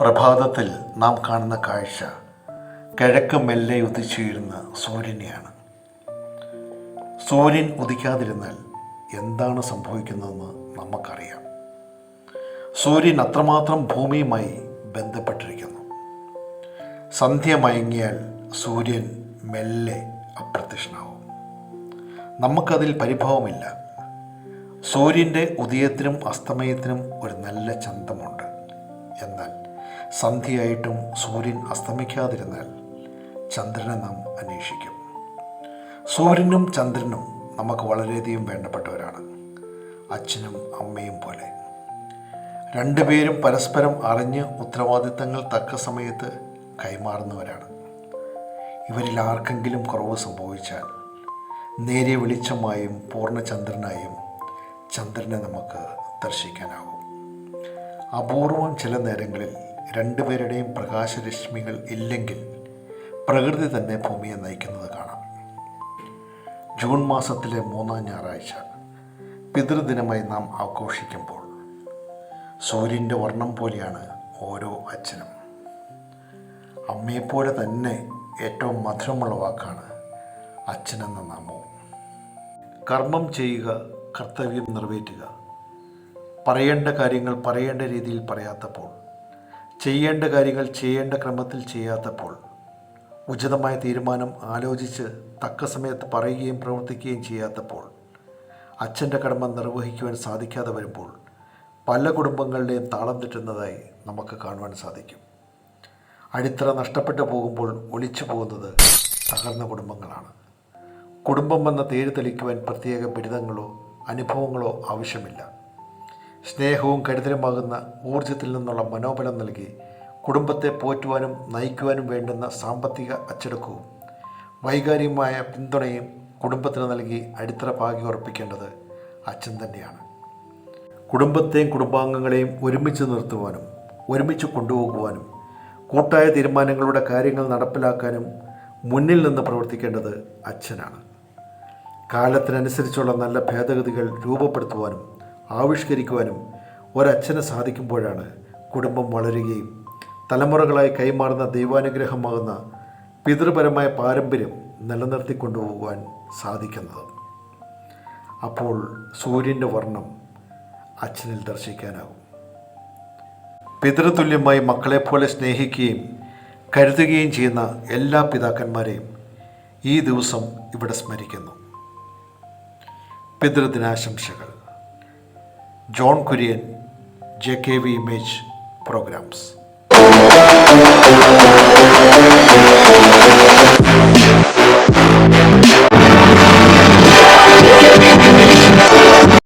പ്രഭാതത്തിൽ നാം കാണുന്ന കാഴ്ച കിഴക്ക് മെല്ലെ ഉദിച്ചുയരുന്ന സൂര്യനെയാണ്. സൂര്യൻ ഉദിക്കാതിരുന്നാൽ എന്താണ് സംഭവിക്കുന്നതെന്ന് നമുക്കറിയാം. സൂര്യൻ അത്രമാത്രം ഭൂമിയുമായി ബന്ധപ്പെട്ടിരിക്കുന്നു. സന്ധ്യ മയങ്ങിയാൽ സൂര്യൻ മെല്ലെ അപ്രത്യക്ഷനാവും. നമുക്കതിൽ പരിഭവമില്ല. സൂര്യന്റെ ഉദയത്തിനും അസ്തമയത്തിനും ഒരു നല്ല ചന്തമുണ്ട്. എന്നാൽ സന്ധ്യയായിട്ടും സൂര്യൻ അസ്തമിക്കാതിരുന്നാൽ ചന്ദ്രനെ നാം അന്വേഷിക്കും. സൂര്യനും ചന്ദ്രനും നമുക്ക് വളരെയധികം വേണ്ടപ്പെട്ടവരാണ്. അച്ഛനും അമ്മയും പോലെ. രണ്ടുപേരും പരസ്പരം അറിഞ്ഞ് ഉത്തരവാദിത്തങ്ങൾ തക്ക സമയത്ത് കൈമാറുന്നവരാണ്. ഇവരിൽ ആർക്കെങ്കിലും കുറവ് സംഭവിച്ചാൽ നേരിയ വെളിച്ചമായും പൂർണചന്ദ്രനായും ചന്ദ്രനെ നമുക്ക് ദർശിക്കാനാകും അപൂർവം ചില നേരങ്ങളിൽ രണ്ടുപേരുടെയും പ്രകാശരശ്മികൾ ഇല്ലെങ്കിൽ പ്രകൃതി തന്നെ ഭൂമിയെ നയിക്കുന്നത് കാണാം. ജൂൺ മാസത്തിലെ മൂന്നാം ഞായറാഴ്ച പിതൃദിനമായി നാം ആഘോഷിക്കുമ്പോൾ സൂര്യന്റെ വർണം പോലെയാണ് ഓരോ അച്ഛനും. അമ്മയെപ്പോലെ തന്നെ ഏറ്റവും മധുരമുള്ള വാക്കാണ് അച്ഛനെന്ന നാമവും കർമ്മം ചെയ്യുക കർത്തവ്യം നിറവേറ്റുക പറയേണ്ട കാര്യങ്ങൾ പറയേണ്ട രീതിയിൽ പറയാത്തപ്പോൾ ചെയ്യേണ്ട കാര്യങ്ങൾ ചെയ്യേണ്ട ക്രമത്തിൽ ചെയ്യാത്തപ്പോൾ ഉചിതമായ തീരുമാനം ആലോചിച്ച് തക്ക സമയത്ത് പറയുകയും പ്രവർത്തിക്കുകയും ചെയ്യാത്തപ്പോൾ അച്ഛന്റെ കടമ നിർവഹിക്കുവാൻ സാധിക്കാതെ വരുമ്പോൾ പല കുടുംബങ്ങളുടെയും താളം തെറ്റുന്നതായി നമുക്ക് കാണുവാൻ സാധിക്കും. അടിത്തറ നഷ്ടപ്പെട്ടു പോകുമ്പോൾ ഒളിച്ചു പോകുന്നത് തകർന്ന കുടുംബങ്ങളാണ്. കുടുംബം എന്ന തേര് തെളിക്കുവാൻ പ്രത്യേക ബിരുദങ്ങളോ അനുഭവങ്ങളോ ആവശ്യമില്ല. സ്നേഹവും കരുതലുമാകുന്ന ഊർജത്തിൽ നിന്നുള്ള മനോബലം നൽകി കുടുംബത്തെ പോറ്റുവാനും നയിക്കുവാനും വേണ്ടുന്ന സാമ്പത്തിക അച്ചടക്കവും വൈകാരികമായ പിന്തുണയും കുടുംബത്തിന് നൽകി അടിത്തറ പാകി ഉറപ്പിക്കേണ്ടത് അച്ഛൻ തന്നെയാണ്. കുടുംബത്തെയും കുടുംബാംഗങ്ങളെയും ഒരുമിച്ച് നിർത്തുവാനും ഒരുമിച്ച് കൊണ്ടുപോകുവാനും കൂട്ടായ തീരുമാനങ്ങളുടെ കാര്യങ്ങൾ നടപ്പിലാക്കാനും മുന്നിൽ നിന്ന് പ്രവർത്തിക്കേണ്ടത് അച്ഛനാണ്. കാലത്തിനനുസരിച്ചുള്ള നല്ല ഭേദഗതികൾ രൂപപ്പെടുത്തുവാനും ആവിഷ്കരിക്കുവാനും ഒരച്ഛന് സാധിക്കുമ്പോഴാണ് കുടുംബം വളരുകയും തലമുറകളായി കൈമാറുന്ന ദൈവാനുഗ്രഹമാകുന്ന പിതൃപരമായ പാരമ്പര്യം നിലനിർത്തിക്കൊണ്ടുപോകുവാൻ സാധിക്കുന്നത്. അപ്പോൾ സൂര്യന്റെ വർണം അച്ഛനിൽ ദർശിക്കാനാകും. പിതൃതുല്യമായി മക്കളെപ്പോലെ സ്നേഹിക്കുകയും കരുതുകയും ചെയ്യുന്ന എല്ലാ പിതാക്കന്മാരെയും ഈ ദിവസം ഇവിടെ സ്മരിക്കുന്നു. പിതൃദിനാശംസകൾ. John Kurian J K V image programmes